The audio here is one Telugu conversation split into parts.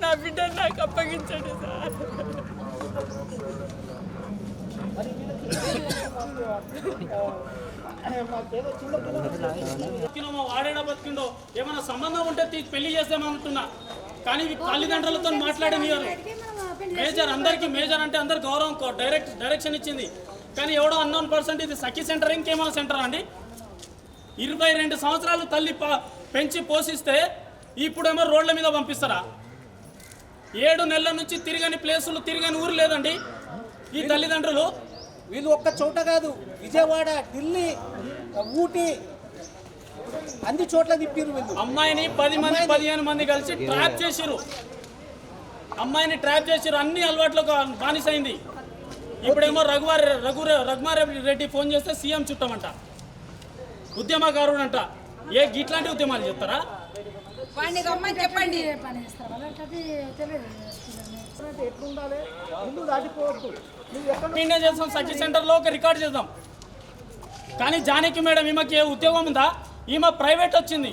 నా బిడ్డ నాకు అప్పగించండి సార్. మా వాడేడా బతికిండో ఏమైనా సంబంధం ఉంటే పెళ్ళి చేద్దామంటున్నా కానీ ఈ తల్లిదండ్రులతో మాట్లాడనియరు. మేజర్ అందరికి మేజర్ అంటే అందరు గౌరవం కో- డైరెక్ట్ డైరెక్షన్ ఇచ్చింది. కానీ ఎవడో అన్నోన్ పర్సెంట్ ఇది సఖీ సెంటర్ ఇంకేమైనా సెంటర్ అండి? ఇరవై రెండు సంవత్సరాలు తల్లి పెంచి పోషిస్తే ఇప్పుడేమో రోడ్ల మీద పంపిస్తారా? ఏడు నెలల నుంచి తిరగని ప్లేసులు తిరగని ఊరు లేదండి. ఈ తల్లిదండ్రులు? వీళ్ళు ఒక్క చోట కాదు విజయవాడ ఢిల్లీ ఊటీ అన్ని చోట్ల తిప్పిరు వీళ్ళు. అమ్మాయిని పది మంది పదిహేను మంది కలిసి ట్రాప్ చేసిరు అమ్మాయిని ట్రాప్ చేసిరు అన్ని అలవాట్లకు బానిసైంది. ఇప్పుడేమో రఘువారి రఘు రఘుమారెడ్డి రెడ్డి ఫోన్ చేస్తే సీఎం చుట్టమంట. ఉద్యమకారుడు అంట ఏ ఇట్లాంటి ఉద్యమాలు చెప్తారా వాడిని రమ్మని చెప్పండి. పని తెలియదు. ఎట్లుండాలి? ముందు దాటిపోవద్దు. చేస్తాం సఖి సెంటర్లో ఒక రికార్డ్ చేద్దాం. కానీ జానకి మేడం ఈమెకి ఏ ఉద్యోగం ఉందా? ఈమె ప్రైవేట్ వచ్చింది.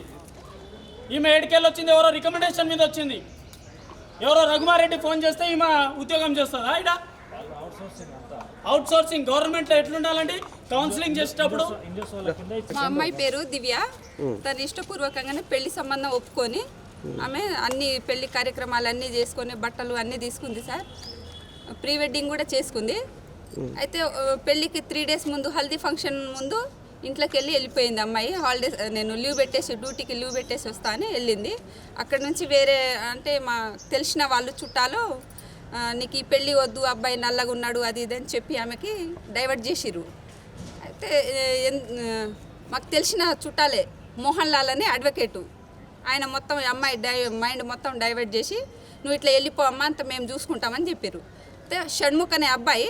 ఈమె ఏడుకెళ్ళి వచ్చింది ఎవరో రికమెండేషన్ మీద వచ్చింది. ఎవరో రఘుమారెడ్డి ఫోన్ చేస్తే ఈమె ఉద్యోగం చేస్తుందా? ఇడ? అవుట్ సోర్సింగ్ గవర్నమెంట్లో ఎట్లుండాలండి? కౌన్సిలింగ్ చేసేటప్పుడు? మా అమ్మాయి పేరు దివ్య. తను ఇష్టపూర్వకంగానే పెళ్ళి సంబంధం ఒప్పుకొని ఆమె అన్ని పెళ్ళి కార్యక్రమాలు అన్నీ చేసుకొని బట్టలు అన్నీ తీసుకుంది సార్. ప్రీ వెడ్డింగ్ కూడా చేసుకుంది. అయితే ఆ, పెళ్ళికి త్రీ డేస్ ముందు హల్దీ ఫంక్షన్ ముందు ఇంట్లోకి వెళ్ళి వెళ్ళిపోయింది అమ్మాయి. హాలిడేస్ నేను లీవ్ పెట్టేసి డ్యూటీకి లీవ్ పెట్టేసి వస్తా అని వెళ్ళింది. అక్కడ నుంచి వేరే అంటే మా తెలిసిన వాళ్ళు చుట్టాలు నీకు ఈ పెళ్ళి వద్దు అబ్బాయి నల్లగా ఉన్నాడు అది ఇది అని చెప్పి ఆమెకి డైవర్ట్ చేసిర్రు. ఆ, మాకు తెలిసిన చుట్టాలే మోహన్ లాల్ అని అడ్వకేటు. ఆయన మొత్తం అమ్మాయి డై మైండ్ మొత్తం డైవర్ట్ చేసి నువ్వు ఇట్లా వెళ్ళిపో అమ్మ అంత మేము చూసుకుంటామని చెప్పారు అయితే షణ్ముఖ్ అనే అబ్బాయి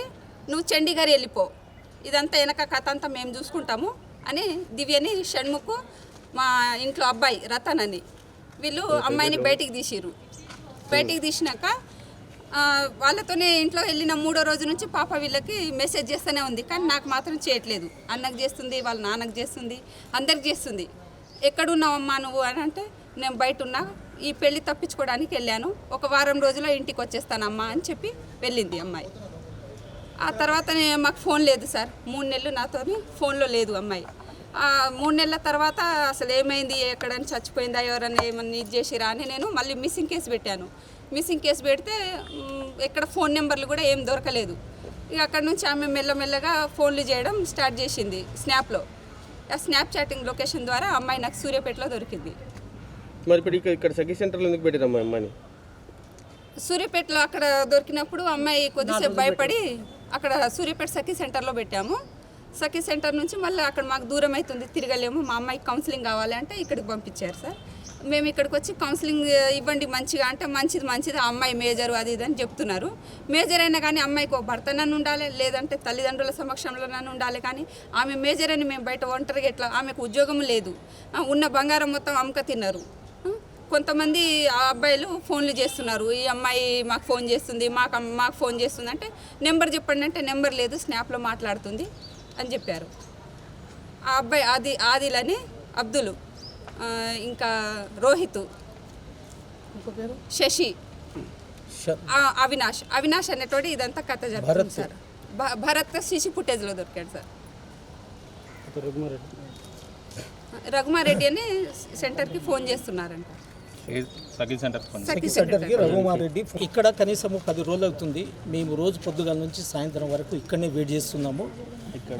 నువ్వు చండీగఢ్ వెళ్ళిపో. ఇదంతా వెనక కథ అంతా మేము చూసుకుంటాము. అని దివ్యని షణ్ముఖ్ మా ఇంట్లో అబ్బాయి రతన్ అని. వీళ్ళు అమ్మాయిని బయటికి తీసిర్రు. బయటికి తీసినాక వాళ్ళతోనే ఇంట్లో వెళ్ళిన మూడో రోజు నుంచి పాప వీళ్ళకి మెసేజ్ చేస్తూనే ఉంది. కానీ నాకు మాత్రం చేయట్లేదు. అన్నకు చేస్తుంది వాళ్ళ నాన్నకు చేస్తుంది అందరికి చేస్తుంది. ఎక్కడున్నావమ్మా నువ్వు అని అంటే నేను బయట ఉన్నా ఈ పెళ్ళి తప్పించుకోవడానికి వెళ్ళాను. ఒక వారం రోజుల్లో ఇంటికి వచ్చేస్తానమ్మా అని చెప్పి వెళ్ళింది అమ్మాయి. ఆ తర్వాత మాకు ఫోన్ లేదు సార్. మూడు నెలలు నాతో ఫోన్లో లేదు అమ్మాయి. మూడు నెలల తర్వాత అసలు ఏమైంది ఎక్కడని చచ్చిపోయిందా ఎవరన్నా ఏమన్నా ఇది చేసిరా అని నేను మళ్ళీ మిస్సింగ్ కేసు పెట్టాను. మిస్సింగ్ కేసు పెడితే ఎక్కడ ఫోన్ నెంబర్లు కూడా ఏం దొరకలేదు. ఇక అక్కడ నుంచి ఆమె మెల్లమెల్లగా ఫోన్లు చేయడం స్టార్ట్ చేసింది స్నాప్లో. ఆ స్నాప్ చాటింగ్ లొకేషన్ ద్వారా అమ్మాయి నాకు సూర్యాపేటలో దొరికింది. మరి ఇప్పుడు ఇక్కడ సఖీ సెంటర్లో ఎందుకు పెట్టారమ్మా అమ్మాయిని? సూర్యాపేటలో అక్కడ దొరికినప్పుడు అమ్మాయి కొద్దిసేపు భయపడి అక్కడ సూర్యాపేట సఖీ సెంటర్లో పెట్టాము. సఖీ సెంటర్ నుంచి మళ్ళీ అక్కడ మాకు దూరం అవుతుంది తిరగలేము. మా అమ్మాయికి కౌన్సిలింగ్ కావాలి అంటే ఇక్కడికి పంపించారు సార్. మేము ఇక్కడికి వచ్చి కౌన్సిలింగ్ ఇవ్వండి మంచిగా అంటే మంచిది మంచిది అమ్మాయి మేజర్ అది ఇది అని చెప్తున్నారు. మేజర్ అయినా కానీ అమ్మాయికి ఒక భర్త నన్ను ఉండాలి లేదంటే తల్లిదండ్రుల సమక్షంలో నన్ను ఉండాలి కానీ ఆమె మేజర్ అని మేము బయట ఒంటరిగా ఎట్లా ఆమెకు ఉద్యోగం లేదు. ఉన్న బంగారం మొత్తం అమ్మక తిన్నారు. కొంతమంది ఆ అబ్బాయిలు ఫోన్లు చేస్తున్నారు. ఈ అమ్మాయి మాకు ఫోన్ చేస్తుంది మాకు మాకు ఫోన్ చేస్తుంది అంటే నెంబర్ చెప్పండి అంటే నెంబర్ లేదు స్నాప్లో మాట్లాడుతుంది అని చెప్పారు. ఆ అబ్బాయి ఆది ఆదిలని అబ్దుల్. ఇంకా రోహిత్. శశి. ఆ, అవినాష్. అవినాష్ అనేటోడు ఇదంతా కథ జరుగుతుంది సార్. భ- భరత్ శిశు ఫుటేజ్లో దొరికాడు సార్. రఘుమారెడ్డి. అని సెంటర్కి ఫోన్ చేస్తున్నారంట. సెంటర్కి రఘుమార్ రెడ్డి ఇక్కడ కనీసం పది రోజులు అవుతుంది. మేము రోజు పొద్దుగాల నుంచి సాయంత్రం వరకు ఇక్కడనే వెయిట్ చేస్తున్నాము.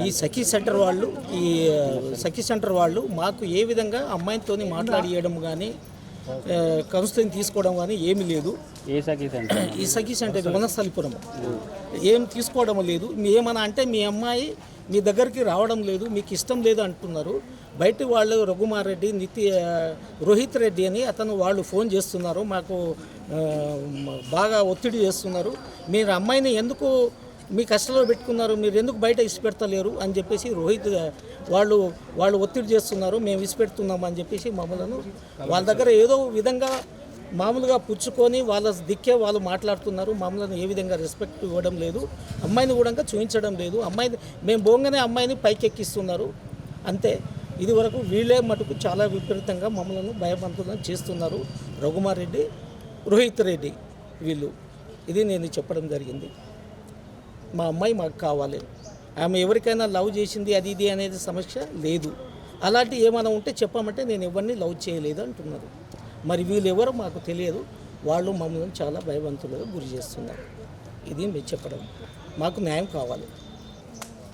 ఈ సఖీ సెంటర్ వాళ్ళు ఈ సఖీ సెంటర్ వాళ్ళు మాకు ఏ విధంగా అమ్మాయితో మాట్లాడియడం కానీ కౌన్సిలింగ్ తీసుకోవడం కానీ ఏమీ లేదు. ఏ సఖీ సెంటర్? ఈ సఖీ సెంటర్ వనస్థలిపురం. ఏం తీసుకోవడం లేదు. మీ ఏమన్నా అంటే మీ అమ్మాయి మీ దగ్గరికి రావడం లేదు మీకు ఇష్టం లేదు అంటున్నారు. బయట వాళ్ళు రఘుమార్ రెడ్డి నితి రోహిత్ రెడ్డి అని అతను వాళ్ళు ఫోన్ చేస్తున్నారు. మాకు బాగా ఒత్తిడి చేస్తున్నారు. మీరు అమ్మాయిని ఎందుకు మీ కష్టంలో పెట్టుకున్నారు మీరు ఎందుకు బయట ఇసిపెడతలేరు అని చెప్పేసి రోహిత్ వాళ్ళు వాళ్ళు ఒత్తిడి చేస్తున్నారు మేము ఇష్టపెడుతున్నాం అని చెప్పేసి మమ్మల్ని వాళ్ళ దగ్గర ఏదో విధంగా మామూలుగా పుచ్చుకొని వాళ్ళ దిక్కే వాళ్ళు మాట్లాడుతున్నారు. మమ్మల్ని ఏ విధంగా రెస్పెక్ట్ ఇవ్వడం లేదు అమ్మాయిని కూడా చూపించడం లేదు. అమ్మాయిని మేము బోంగానే అమ్మాయిని పైకెక్కిస్తున్నారు. అంతే. ఇది వరకు వీళ్ళే మటుకు చాలా విపరీతంగా మమ్మల్ని భయపంతులను చేస్తున్నారు. రఘుమారెడ్డి రోహిత్ రెడ్డి వీళ్ళు. ఇది నేను చెప్పడం జరిగింది. మా అమ్మాయి మాకు కావాలి. ఆమె ఎవరికైనా లవ్ చేసింది అది ఇది అనేది సమస్య లేదు. అలాంటి ఏమైనా ఉంటే చెప్పమంటే నేను ఎవరిని లవ్ చేయలేదు అంటున్నారు. మరి వీళ్ళు ఎవరో మాకు తెలియదు. వాళ్ళు మమ్మల్ని చాలా భయవంతులుగా గురి చేస్తున్నారు. ఇది మీరు చెప్పడం. మాకు న్యాయం కావాలి.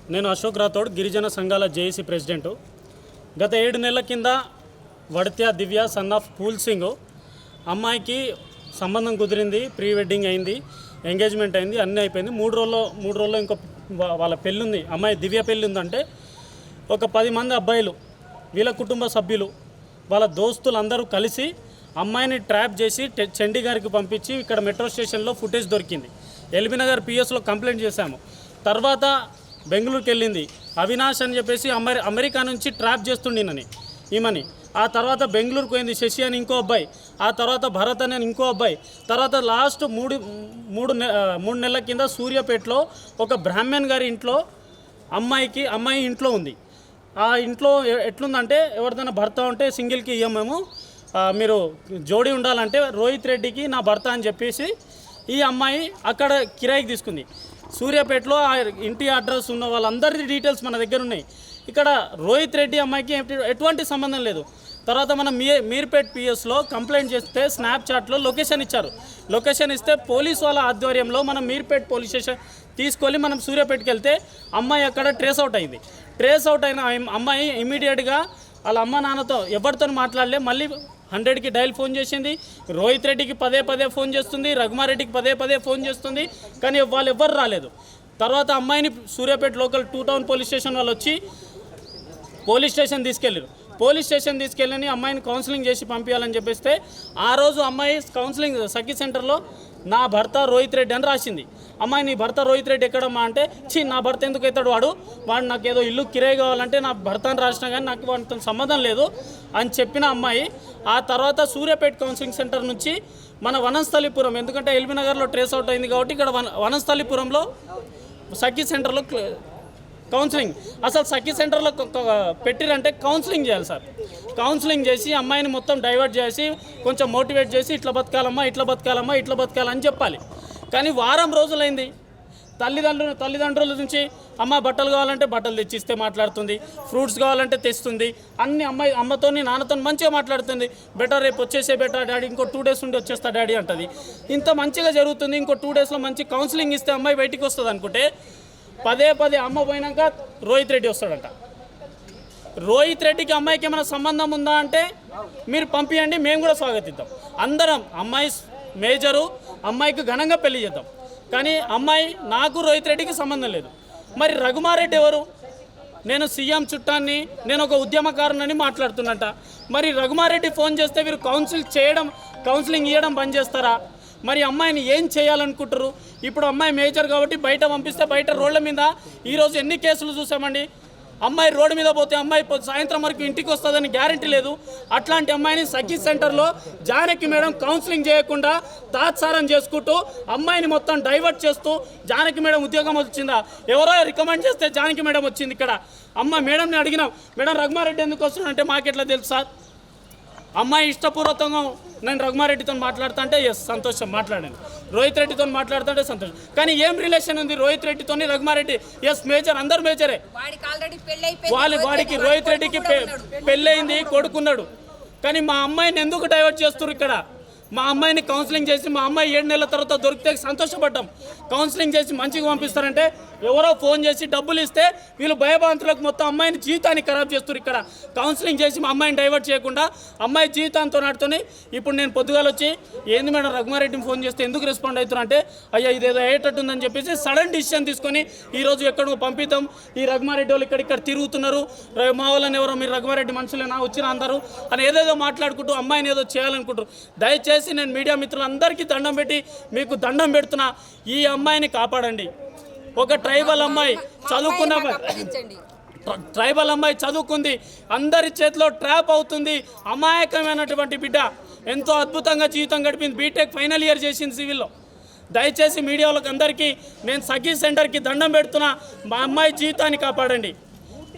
నేను అశోక్ రాథోడ్ గిరిజన సంఘాల జేఏసీ ప్రెసిడెంటు. గత ఏడు నెలల కింద వడత్య దివ్య సన్ ఆఫ్ పూల్ సింగ్ అమ్మాయికి సంబంధం కుదిరింది ప్రీ వెడ్డింగ్ అయింది. ఎంగేజ్మెంట్ అయింది అన్నీ అయిపోయింది. మూడు రోజుల్లో మూడు రోజుల్లో ఇంకో వాళ్ళ పెళ్ళి ఉంది అమ్మాయి దివ్య పెళ్ళి ఉందంటే ఒక పది మంది అబ్బాయిలు వీళ్ళ కుటుంబ సభ్యులు వాళ్ళ దోస్తులు అందరూ కలిసి అమ్మాయిని ట్రాప్ చేసి చండీగారికి పంపించి ఇక్కడ మెట్రో స్టేషన్లో ఫుటేజ్ దొరికింది. ఎల్బీ నగర్ పిఎస్లో కంప్లైంట్ చేశాము. తర్వాత బెంగళూరుకి వెళ్ళింది అవినాష్ అని చెప్పేసి అమెరి అమెరికా నుంచి ట్రాప్ చేస్తుండినని ఈమని. ఆ తర్వాత బెంగళూరుకు పోయింది శశి అని ఇంకో అబ్బాయి. ఆ తర్వాత భరత్ అని ఇంకో అబ్బాయి. తర్వాత లాస్ట్ మూడు మూడు మూడు నెలల కింద సూర్యాపేటలో ఒక బ్రాహ్మణ్ గారి ఇంట్లో అమ్మాయికి అమ్మాయి ఇంట్లో ఉంది. ఆ ఇంట్లో ఎట్లుందంటే ఎవరిదైనా భర్త ఉంటే సింగిల్కి ఇయ్యం మీరు జోడి ఉండాలంటే రోహిత్ రెడ్డికి నా భర్త అని చెప్పేసి ఈ అమ్మాయి అక్కడ కిరాయికి తీసుకుంది. సూర్యాపేటలో ఆ ఇంటి అడ్రస్ ఉన్న వాళ్ళందరి డీటెయిల్స్ మన దగ్గర ఉన్నాయి. ఇక్కడ రోహిత్ రెడ్డి అమ్మాయికి ఎటువంటి సంబంధం లేదు. తర్వాత మనం మీ మీర్పేట్ పిఎస్లో కంప్లైంట్ చేస్తే స్నాప్చాట్లో లొకేషన్ ఇచ్చారు. లొకేషన్ ఇస్తే పోలీస్ వాళ్ళ ఆధ్వర్యంలో మనం మీర్పేట్ పోలీస్ స్టేషన్ తీసుకొని మనం సూర్యాపేటకి వెళ్తే అమ్మాయి అక్కడ ట్రేస్ అవుట్ అయింది. ట్రేస్ అవుట్ అయిన అమ్మాయి ఇమీడియట్గా వాళ్ళ అమ్మ నాన్నతో ఎవరితో మాట్లాడలే మళ్ళీ హండ్రెడ్కి డైల్ ఫోన్ చేసింది. రోహిత్ రెడ్డికి పదే పదే ఫోన్ చేస్తుంది రఘుమారెడ్డికి పదే పదే ఫోన్ చేస్తుంది కానీ వాళ్ళు ఎవ్వరు రాలేదు. తర్వాత అమ్మాయిని Suryapet local two town police station వాళ్ళు వచ్చి పోలీస్ స్టేషన్ తీసుకెళ్ళారు. పోలీస్ స్టేషన్ తీసుకెళ్ళని అమ్మాయిని కౌన్సిలింగ్ చేసి పంపించాలని చెప్పేస్తే ఆ రోజు అమ్మాయి కౌన్సిలింగ్ సఖీ సెంటర్లో నా భర్త రోహిత్ రెడ్డి అని రాసింది. అమ్మాయి నీ భర్త రోహిత్ రెడ్డి ఎక్కడమ్మా? అంటే ఛీ నా భర్త ఎందుకు అవుతాడు వాడు? వాడు నాకు ఏదో ఇల్లు కిరాయి కావాలంటే నా భర్త అని రాసినా కానీ నాకు వాటితో సంబంధం లేదు అని చెప్పిన అమ్మాయి ఆ తర్వాత సూర్యాపేట కౌన్సిలింగ్ సెంటర్ నుంచి మన వనస్థలిపురం ఎందుకంటే ఎల్బీ నగర్లో ట్రేస్ అవుట్ అయింది కాబట్టి ఇక్కడ వన వనస్థలిపురంలో సఖీ సెంటర్లో కౌన్సిలింగ్. అసలు సఖీ సెంటర్లో పెట్టిరంటే కౌన్సిలింగ్ చేయాలి సార్. కౌన్సిలింగ్ చేసి అమ్మాయిని మొత్తం డైవర్ట్ చేసి కొంచెం మోటివేట్ చేసి ఇట్లా బతకాలమ్మా ఇట్లా బతకాలమ్మా ఇట్లా బతకాలని చెప్పాలి. కానీ వారం రోజులైంది. తల్లిదండ్రులు తల్లిదండ్రుల నుంచి అమ్మ బట్టలు కావాలంటే బట్టలు తెచ్చిస్తే మాట్లాడుతుంది ఫ్రూట్స్ కావాలంటే తెస్తుంది అన్ని అమ్మాయి అమ్మతోని నాన్నతో మంచిగా మాట్లాడుతుంది. బెటర్ రేపు వచ్చేసే బెటర్ డాడీ ఇంకో టూ డేస్ ఉండి వచ్చేస్తా డాడీ అంటది. ఇంత మంచిగా జరుగుతుంది ఇంకో టూ డేస్లో మంచి కౌన్సిలింగ్ ఇస్తే అమ్మాయి బయటికి వస్తుంది అనుకుంటే పదే పదే అమ్మ పోయినాక రోహిత్ రెడ్డి వస్తాడంట. రోహిత్ రెడ్డికి అమ్మాయికి ఏమైనా సంబంధం ఉందా అంటే మీరు పంపించండి మేము కూడా స్వాగతిద్దాం. అందరం అమ్మాయి మేజరు అమ్మాయికి ఘనంగా పెళ్ళి చేద్దాం. కానీ అమ్మాయి నాకు రోహిత్ రెడ్డికి సంబంధం లేదు. మరి రఘుమారెడ్డి ఎవరు? నేను సీఎం చుట్టాన్ని నేను ఒక ఉద్యమకారునని మాట్లాడుతున్నట. మరి రఘుమారెడ్డి ఫోన్ చేస్తే మీరు కౌన్సిల్ చేయడం కౌన్సిలింగ్ ఇవ్వడం బంద్ చేస్తారా? మరి అమ్మాయిని ఏం చేయాలనుకుంటారు ఇప్పుడు అమ్మాయి మేజర్ కాబట్టి బయట పంపిస్తే బయట రోడ్ల మీద ఈరోజు ఎన్ని కేసులు చూసామండి? అమ్మాయి రోడ్డు మీద పోతే అమ్మాయి సాయంత్రం వరకు ఇంటికి వస్తుందని గ్యారంటీ లేదు. అట్లాంటి అమ్మాయిని సఖీ సెంటర్లో జానకి మేడం కౌన్సిలింగ్ చేయకుండా తాత్సారం చేసుకుంటూ అమ్మాయిని మొత్తం డైవర్ట్ చేస్తూ జానకి మేడం ఉద్యోగం వచ్చిందా? ఎవరో రికమెండ్ చేస్తే జానకి మేడం వచ్చింది ఇక్కడ. అమ్మ మేడంని అడిగినాం మేడం రఘుమారెడ్డి ఎందుకు వస్తున్నాడంటే మాకెట్లా తెలుసు సార్? అమ్మాయి ఇష్టపూర్వకంగా నేను రఘుమారెడ్డితో మాట్లాడుతా అంటే ఎస్ సంతోషం. మాట్లాడాను రోహిత్ రెడ్డితో మాట్లాడుతుంటే సంతోషం. కానీ ఏం రిలేషన్ ఉంది రోహిత్ రెడ్డితో రఘుమారెడ్డి? ఎస్ మేజర్ అందరు మేజరే వాళ్ళ వాడికి రోహిత్ రెడ్డికి పెళ్ళయింది కొడుకున్నాడు. కానీ మా అమ్మాయిని ఎందుకు డైవర్ట్ చేస్తున్నారు ఇక్కడ? మా అమ్మాయిని కౌన్సిలింగ్ చేసి మా అమ్మాయి ఏడు నెలల తర్వాత దొరికితే సంతోషపడ్డాం. కౌన్సిలింగ్ చేసి మంచిగా పంపిస్తారంటే ఎవరో ఫోన్ చేసి డబ్బులు ఇస్తే వీళ్ళు భయభాంతులకు మొత్తం అమ్మాయిని జీవితాన్ని ఖరాబ్ చేస్తారు ఇక్కడ. కౌన్సిలింగ్ చేసి మా అమ్మాయిని డైవర్ట్ చేయకుండా అమ్మాయి జీవితాంతో నాటుతోని ఇప్పుడు నేను పొద్దుగాల వచ్చి ఏంది మేడం రఘుమారెడ్డిని ఫోన్ చేస్తే ఎందుకు రెస్పాండ్ అవుతున్నా అంటే అయ్యా ఇదేదో అయ్యేటట్టుందని చెప్పేసి సడన్ డిసిషన్ తీసుకొని ఈరోజు ఎక్కడో పంపిద్దాం. ఈ రఘుమారెడ్డి వాళ్ళు ఇక్కడ ఇక్కడ తిరుగుతున్నారు. మా వాళ్ళని ఎవరో మీరు రఘుమారెడ్డి మనుషులేనా వచ్చిన అందరూ అని ఏదేదో మాట్లాడుకుంటూ అమ్మాయిని ఏదో చేయాలనుకుంటారు. దయచేసి నేను మీడియా మిత్రులందరికీ దండం పెట్టి మీకు దండం పెడుతున్నా ఈ అమ్మాయిని కాపాడండి. ఒక ట్రైబల్ అమ్మాయి చదువుకున్న ట్రైబల్ అమ్మాయి చదువుకుంది అందరి చేతిలో ట్రాప్ అవుతుంది అమాయకమైనటువంటి బిడ్డ. ఎంతో అద్భుతంగా జీవితం గడిపింది బీటెక్ ఫైనల్ ఇయర్ చేసింది సివిల్లో. దయచేసి మీడియా వాళ్ళకి అందరికీ నేను సఖీ సెంటర్కి దండం పెడుతున్నా మా అమ్మాయి జీవితాన్ని కాపాడండి.